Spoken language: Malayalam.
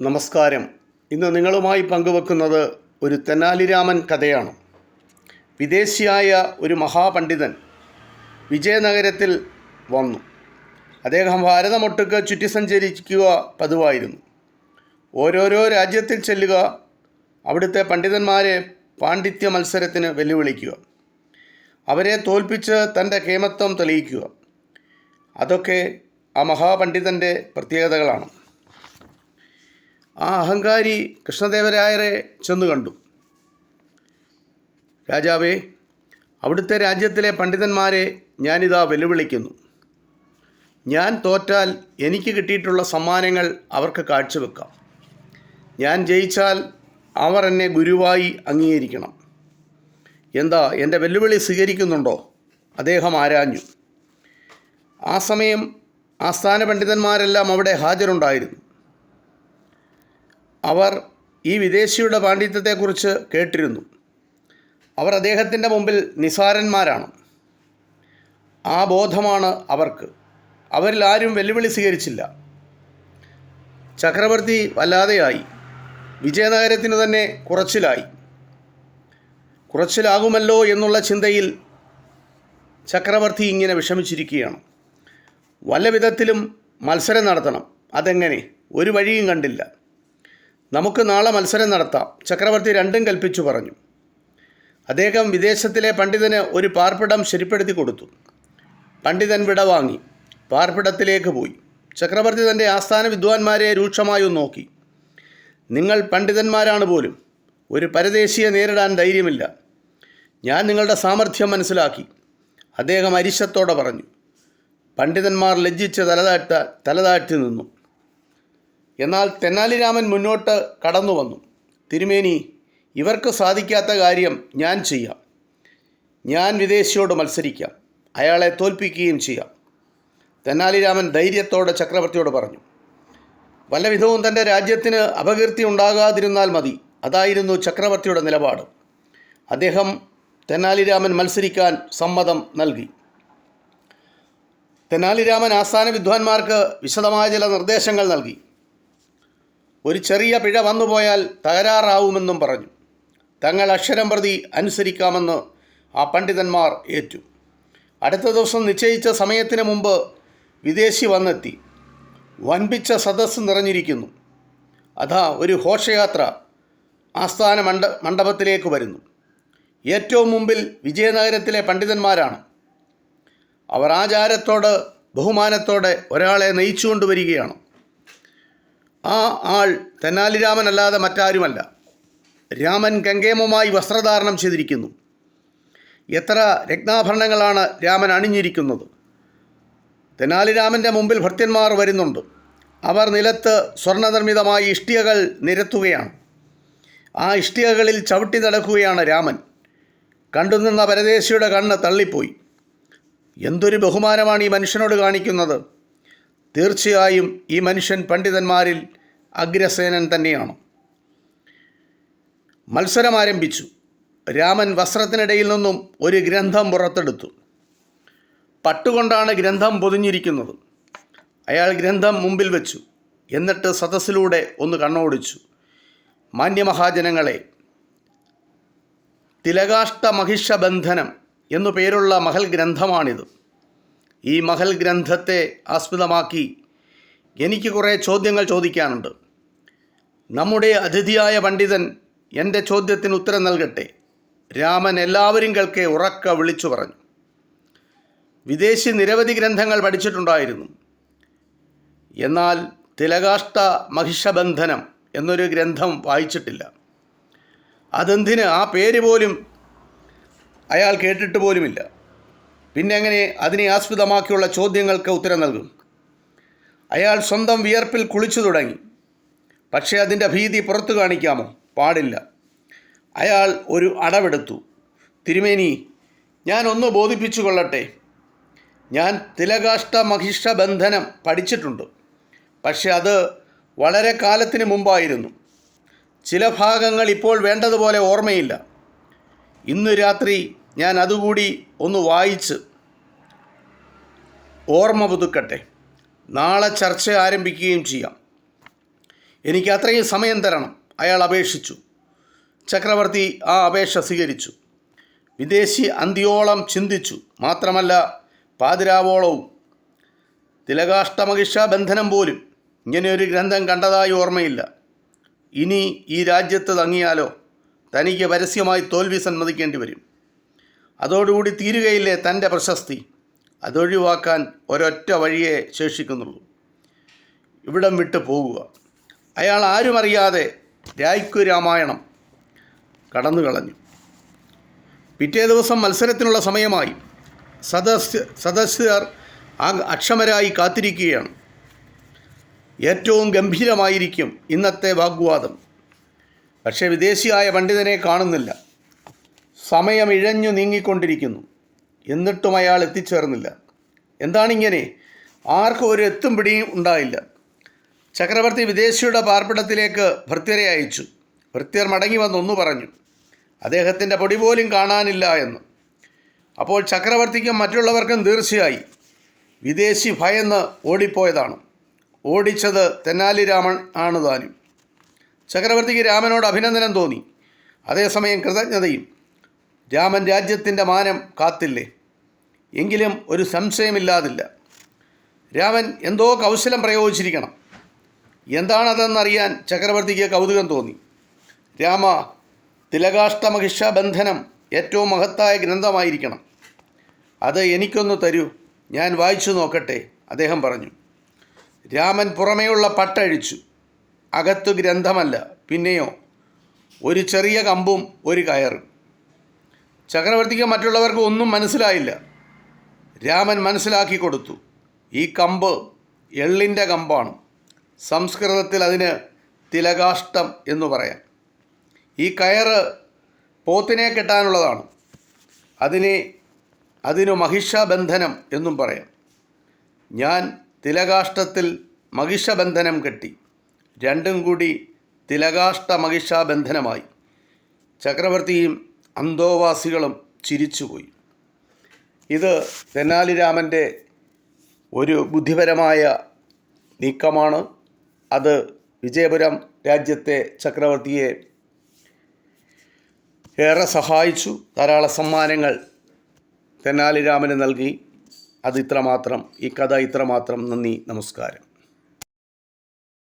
നമസ്കാരം. ഇന്ന് നിങ്ങളുമായി പങ്കുവെക്കുന്നത് ഒരു തെനാലിരാമൻ കഥയാണ്. വിദേശിയായ ഒരു മഹാപണ്ഡിതൻ വിജയനഗരത്തിൽ വന്നു. അദ്ദേഹം ഭാരതമൊട്ടുക്ക് ചുറ്റി സഞ്ചരിക്കുക പതിവായിരുന്നു. ഓരോരോ രാജ്യത്തിൽ ചെല്ലുക അവിടുത്തെ പണ്ഡിതന്മാരെ പാണ്ഡിത്യ മത്സരത്തിന് വെല്ലുവിളിക്കുക അവരെ തോൽപ്പിച്ച് തന്റെ കേമത്വം തെളിയിക്കുക. അതൊക്കെ ആ മഹാപണ്ഡിതന്റെ പ്രത്യേകതകളാണ്. ആ അഹങ്കാരി കൃഷ്ണദേവരായരെ ചെന്ന് കണ്ടു. രാജാവേ അവിടുത്തെ രാജ്യത്തിലെ പണ്ഡിതന്മാരെ ഞാനിതാ വെല്ലുവിളിക്കുന്നു. ഞാൻ തോറ്റാൽ എനിക്ക് കിട്ടിയിട്ടുള്ള സമ്മാനങ്ങൾ അവർക്ക് കാഴ്ചവെക്കാം. ഞാൻ ജയിച്ചാൽ അവർ എന്നെ ഗുരുവായി അംഗീകരിക്കണം. എന്താ എന്റെ വെല്ലുവിളി സ്വീകരിക്കുന്നുണ്ടോ? അദ്ദേഹം ആരാഞ്ഞു. ആ സമയം ആസ്ഥാന പണ്ഡിതന്മാരെല്ലാം അവിടെ ഹാജരുണ്ടായിരുന്നു. അവർ ഈ വിദേശിയുടെ പാണ്ഡിത്യത്തെക്കുറിച്ച് കേട്ടിരുന്നു. അവർ അദ്ദേഹത്തിന്റെ മുമ്പിൽ നിസാരന്മാരാണ്. ആ ബോധമാണ് അവർക്ക്. അവരിൽ ആരും വെല്ലുവിളി സ്വീകരിച്ചില്ല. ചക്രവർത്തി വല്ലാതെയായി. വിജയനഗരത്തിന് തന്നെ കുറച്ചിലായി. കുറച്ചിലാകുമല്ലോ എന്നുള്ള ചിന്തയിൽ ചക്രവർത്തി ഇങ്ങനെ വിഷമിച്ചിരിക്കുകയാണ്. വല്ല വിധത്തിലും മത്സരം നടത്തണം. അതെങ്ങനെ? ഒരു വഴിയും കണ്ടില്ല. നമുക്ക് നാളെ മത്സരം നടത്താം. ചക്രവർത്തി രണ്ടും കൽപ്പിച്ചു പറഞ്ഞു. അദ്ദേഹം വിദേശത്തിലെ പണ്ഡിതന് ഒരു പാർപ്പിടം ശരിപ്പെടുത്തി കൊടുത്തു. പണ്ഡിതൻ വിടവാങ്ങി പാർപ്പിടത്തിലേക്ക് പോയി. ചക്രവർത്തി തന്റെ ആസ്ഥാന വിദ്വാൻമാരെ രൂക്ഷമായി നോക്കി. നിങ്ങൾ പണ്ഡിതന്മാരാണ് പോലും. ഒരു പരദേശിയെ നേരിടാൻ ധൈര്യമില്ല. ഞാൻ നിങ്ങളുടെ സാമർഥ്യം മനസ്സിലാക്കി. അദ്ദേഹം അരിശത്തോടെ പറഞ്ഞു. പണ്ഡിതന്മാർ ലജ്ജിച്ച് തലതാഴ്ത്ത തലതാഴ്ത്തി നിന്നു. എന്നാൽ തെന്നാലിരാമൻ മുന്നോട്ട് കടന്നു വന്നു. തിരുമേനി ഇവർക്ക് സാധിക്കാത്ത കാര്യം ഞാൻ ചെയ്യാം. ഞാൻ വിദേശിയോട് മത്സരിക്കാം. അയാളെ തോൽപ്പിക്കുകയും ചെയ്യാം. തെന്നാലിരാമൻ ധൈര്യത്തോടെ ചക്രവർത്തിയോട് പറഞ്ഞു വല്ല വിധവും തന്റെ രാജ്യത്തിന് അപകീർത്തി ഉണ്ടാകാതിരുന്നാൽ മതി. അതായിരുന്നു ചക്രവർത്തിയുടെ നിലപാട്. അദ്ദേഹം തെന്നാലിരാമൻ മത്സരിക്കാൻ സമ്മതം നൽകി. തെന്നാലിരാമൻ ആസ്ഥാന വിദ്വാൻമാർക്ക് വിശദമായ ചില നിർദ്ദേശങ്ങൾ നൽകി. ഒരു ചെറിയ പിഴ വന്നുപോയാൽ തകരാറാവുമെന്നും പറഞ്ഞു. തങ്ങൾ അക്ഷരം പ്രതി അനുസരിക്കാമെന്ന് ആ പണ്ഡിതന്മാർ ഏറ്റു. അടുത്ത ദിവസം നിശ്ചയിച്ച സമയത്തിന് മുമ്പ് വിദേശി വന്നെത്തി. വൻപിച്ച സദസ്സ് നിറഞ്ഞിരിക്കുന്നു. അതാ ഒരു ഘോഷയാത്ര ആസ്ഥാന മണ്ഡ മണ്ഡപത്തിലേക്ക് വരുന്നു. ഏറ്റവും മുമ്പിൽ വിജയനഗരത്തിലെ പണ്ഡിതന്മാരാണ്. അവർ ആചാരത്തോട് ബഹുമാനത്തോടെ ഒരാളെ നയിച്ചുകൊണ്ട് വരികയാണ് ആ ആൾ തെന്നാലിരാമനല്ലാതെ മറ്റാരുമല്ല. രാമൻ ഗംഗേമമായി വസ്ത്രധാരണം ചെയ്തിരിക്കുന്നു. എത്ര രത്നാഭരണങ്ങളാണ് രാമൻ അണിഞ്ഞിരിക്കുന്നത്. തെനാലിരാമന്റെ മുമ്പിൽ ഭൃത്യന്മാർ വരുന്നുണ്ട്. അവർ നിലത്ത് സ്വർണനിർമ്മിതമായ ഇഷ്ടികകൾ നിരത്തുകയാണ്. ആ ഇഷ്ടികകളിൽ ചവിട്ടി നടക്കുകയാണ് രാമൻ. കണ്ടുനിന്ന പരദേശിയുടെ കണ്ണ് തള്ളിപ്പോയി. എന്തൊരു ബഹുമാനമാണ് ഈ മനുഷ്യനോട് കാണിക്കുന്നത്. തീർച്ചയായും ഈ മനുഷ്യൻ പണ്ഡിതന്മാരിൽ അഗ്രസേനൻ തന്നെയാണ്. മത്സരം ആരംഭിച്ചു. രാമൻ വസ്ത്രത്തിനിടയിൽ നിന്നും ഒരു ഗ്രന്ഥം പുറത്തെടുത്തു. പട്ടുകൊണ്ടാണ് ഗ്രന്ഥം പൊതിഞ്ഞിരിക്കുന്നത്. അയാൾ ഗ്രന്ഥം മുമ്പിൽ വെച്ചു. എന്നിട്ട് സദസ്സിലൂടെ ഒന്ന് കണ്ണോടിച്ചു. മാന്യമഹാജനങ്ങളെ തിലകാഷ്ട മഹിഷബന്ധനം എന്നു പേരുള്ള മഹൽ ഗ്രന്ഥമാണിത്. ഈ മഹൽ ഗ്രന്ഥത്തെ ആസ്പദമാക്കി എനിക്ക് കുറേ ചോദ്യങ്ങൾ ചോദിക്കാനുണ്ട്. നമ്മുടെ അതിഥിയായ പണ്ഡിതൻ എന്റെ ചോദ്യത്തിന് ഉത്തരം നൽകട്ടെ രാമൻ എല്ലാവരും കേൾക്കെ ഉറക്ക വിളിച്ചു പറഞ്ഞു. വിദേശി നിരവധി ഗ്രന്ഥങ്ങൾ പഠിച്ചിട്ടുണ്ടായിരുന്നു. എന്നാൽ തിലകാഷ്ട മഹിഷബന്ധനം എന്നൊരു ഗ്രന്ഥം വായിച്ചിട്ടില്ല. അതെന്തിന് ആ പേര് പോലും അയാൾ കേട്ടിട്ട് പോലുമില്ല. പിന്നെ എങ്ങനെ അതിനെ ആസ്പദമാക്കിയുള്ള ചോദ്യങ്ങൾക്ക് ഉത്തരം നൽകും. അയാൾ സ്വന്തം വിയർപ്പിൽ കുളിച്ചു തുടങ്ങി. പക്ഷേ അതിന്റെ ഭീതി പുറത്തു കാണിക്കാമോ? പാടില്ല. അയാൾ ഒരു അടവെടുത്തു. തിരുമേനി ഞാൻ ഒന്ന് ബോധിപ്പിച്ചു കൊള്ളട്ടെ ഞാൻ തിലകാഷ്ട മഹിഷ ബന്ധനം പഠിച്ചിട്ടുണ്ട്. പക്ഷെ അത് വളരെ കാലത്തിന് മുമ്പായിരുന്നു. ചില ഭാഗങ്ങൾ ഇപ്പോൾ വേണ്ടതുപോലെ ഓർമ്മയില്ല. ഇന്ന് രാത്രി ഞാൻ അതുകൂടി ഒന്ന് വായിച്ച് ഓർമ്മ പുതുക്കട്ടെ. നാളെ ചർച്ച ആരംഭിക്കുകയും ചെയ്യാം. എനിക്ക് അത്രയും സമയം തരണം. അയാൾ അപേക്ഷിച്ചു. ചക്രവർത്തി ആ അപേക്ഷ സ്വീകരിച്ചു. വിദേശി അന്ത്യോളം ചിന്തിച്ചു. മാത്രമല്ല പാതിരാവോളവും. തിലകാഷ്ടമഹിഷ ബന്ധനം പോലും ഇങ്ങനെയൊരു ഗ്രന്ഥം കണ്ടതായി ഓർമ്മയില്ല. ഇനി ഈ രാജ്യത്ത് തങ്ങിയാലോ? തനിക്ക് പരസ്യമായി തോൽവി സമ്മതിക്കേണ്ടി വരും. അതോടുകൂടി തീരുകയില്ലേ തന്റെ പ്രശസ്തി? അതൊഴിവാക്കാൻ ഒരൊറ്റ വഴിയേ ശേഷിക്കുന്നുള്ളൂ. ഇവിടം വിട്ട് പോകുക. അയാൾ ആരുമറിയാതെ രായ്ക്കു രാമായണം കടന്നു കളഞ്ഞു. പിറ്റേ ദിവസം മത്സരത്തിനുള്ള സമയമായി. സദസ്യ സദസ്യർ ആ അക്ഷമരായി കാത്തിരിക്കുകയാണ്. ഏറ്റവും ഗംഭീരമായിരിക്കും ഇന്നത്തെ വാഗ്വാദം. പക്ഷേ വിദേശിയായ പണ്ഡിതനെ കാണുന്നില്ല. സമയം ഇഴഞ്ഞു നീങ്ങിക്കൊണ്ടിരിക്കുന്നു. എന്നിട്ടും അയാൾ എത്തിച്ചേർന്നില്ല. എന്താണിങ്ങനെ? ആർക്കും ഒരു എത്തും പിടിയും ഉണ്ടായില്ല. ചക്രവർത്തി വിദേശിയുടെ പാർപ്പിടത്തിലേക്ക് ഭൃത്യരെ അയച്ചു. ഭൃത്യർ മടങ്ങി വന്നൊന്നു പറഞ്ഞു അദ്ദേഹത്തിന്റെ പൊടി പോലും കാണാനില്ല എന്ന്. അപ്പോൾ ചക്രവർത്തിക്കും മറ്റുള്ളവർക്കും തീർച്ചയായി വിദേശി ഭയന്ന് ഓടിപ്പോയതാണ്. ഓടിച്ചത് തെന്നാലി രാമൻ ആണ് താനും ചക്രവർത്തിക്ക് രാമനോട് അഭിനന്ദനം തോന്നി. അതേസമയം കൃതജ്ഞതയും രാമൻ രാജ്യത്തിന്റെ മാനം കാത്തില്ലേ? എങ്കിലും ഒരു സംശയമില്ലാതില്ല. രാമൻ എന്തോ കൗശലം പ്രയോഗിച്ചിരിക്കണം. എന്താണതെന്നറിയാൻ ചക്രവർത്തിക്ക് കൗതുകം തോന്നി. രാമ തിലകാഷ്ടമഹിഷ ബന്ധനം ഏറ്റവും മഹത്തായ ഗ്രന്ഥമായിരിക്കണം. അത് എനിക്കൊന്ന് തരൂ. ഞാൻ വായിച്ചു നോക്കട്ടെ അദ്ദേഹം പറഞ്ഞു. രാമൻ പുറമേയുള്ള പട്ടഴിച്ചു. അകത്തു ഗ്രന്ഥമല്ല പിന്നെയോ? ഒരു ചെറിയ കമ്പും ഒരു കയറും. ചക്രവർത്തിക്ക് മറ്റുള്ളവർക്ക് ഒന്നും മനസ്സിലായില്ല. രാമൻ മനസ്സിലാക്കി കൊടുത്തു. ഈ കമ്പ് എള്ളിന്റെ കമ്പാണ്. സംസ്കൃതത്തിൽ അതിന് തിലകാഷ്ടം എന്ന് പറയാം. ഈ കയറ് പോത്തിനെ കെട്ടാനുള്ളതാണ്. അതിനെ അതിനു മഹിഷബന്ധനം എന്നും പറയാം. ഞാൻ തിലകാഷ്ടത്തിൽ മഹിഷബന്ധനം കെട്ടി. രണ്ടും കൂടി തിലകാഷ്ട മഹിഷാബന്ധനമായി. ചക്രവർത്തിയും അന്തോവാസികളും ചിരിച്ചുപോയി. ഇത് തെന്നാലിരാമന്റെ ഒരു ബുദ്ധിപരമായ നീക്കമാണ്. അത് വിജയപുരം രാജ്യത്തെ ചക്രവർത്തിയെ ഏറെ സഹായിച്ചു. ധാരാളം സമ്മാനങ്ങൾ തെന്നാലിരാമന് നൽകി. അത് ഇത്രമാത്രം. ഈ കഥ ഇത്രമാത്രം. നന്ദി. നമസ്കാരം.